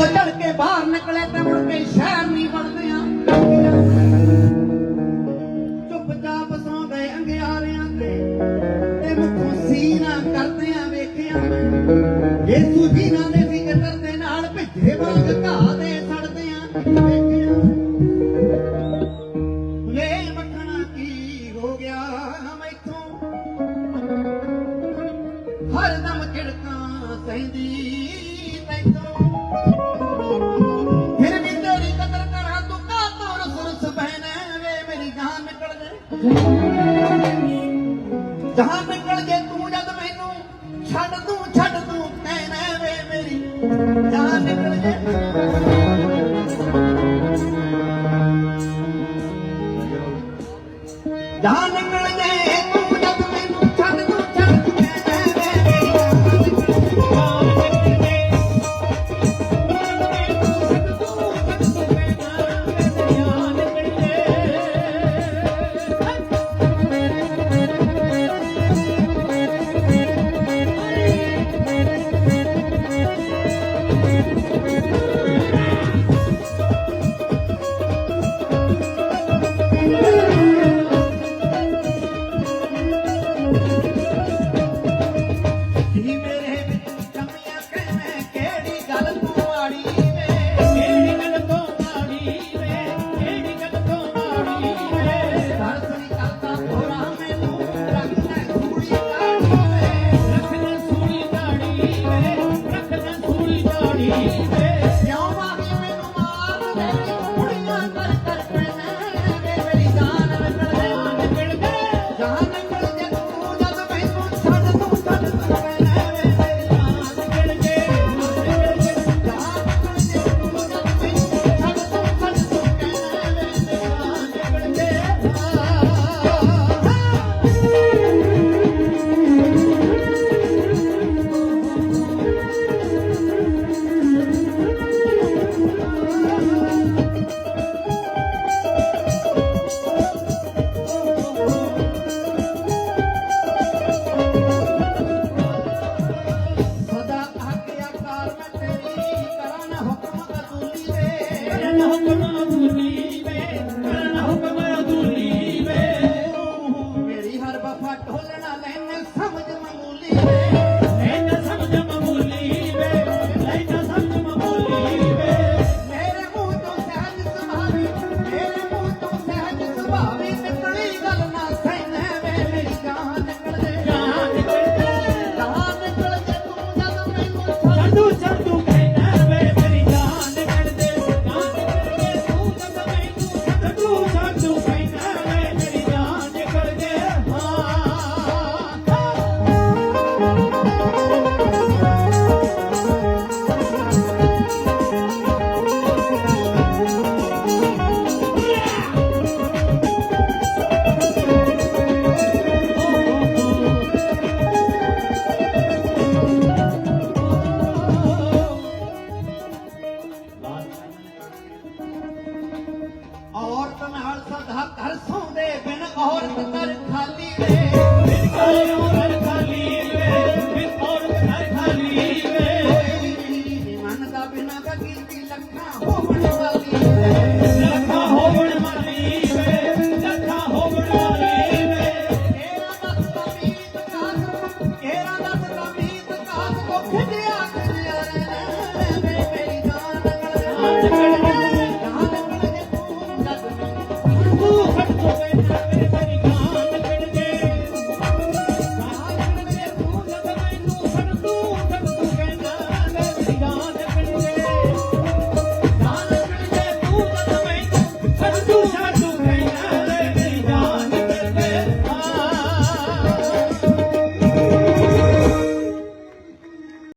ਘਰੋਂ ਝੜਕੇ ਬਾਹਰ ਨਿਕਲੇ ਤੇ ਮੁੜ ਕੇ ਸ਼ਹਿਰ ਨਹੀਂ ਵੜਦੇ ਆ ਚੁੱਪਚਾਪ ਸੌਂ ਗਏ ਅੰਗਿਆਰਿਆਂ ਤੇ ਤੇ ਮੁੱਖੋਂ ਸੀਨਾ ਕਰਦੇ ਆ ਵੇਖਿਆ। ਯੇਸੂ ਜੀ ਨਾਲ ਦੇ ਜ਼ਿਕਰ ਦੇ ਨਾਲ ਭਿੱਜੇ ਵਾਂਗ ਘਾਹ ਦੇ ਸੜਦੇ ਆ ਲੈ ਮੱਖਣਾ ਕੀ ਹੋ ਗਿਆ ਮੈਥੋਂ? ਹਰ ਦਮ ਝਿੜਕਾਂ ਸਹਿੰਦੀ ਤੈਨੂੰ ਜਹਾਂ ਨਿਕਲ ਜੇ ਤੂੰ ਜਦ ਮੈਨੂੰ ਛੱਡ ਤੂੰ ਛੱਡ ਤੂੰ ਕਹਿਣਾ ਵੇ ਮੇਰੀ। ਜਹਾਂ ਨਿਕਲ ਜੇ ਜਹਾਂ ਨਿਕਲ Thank you. Thank you.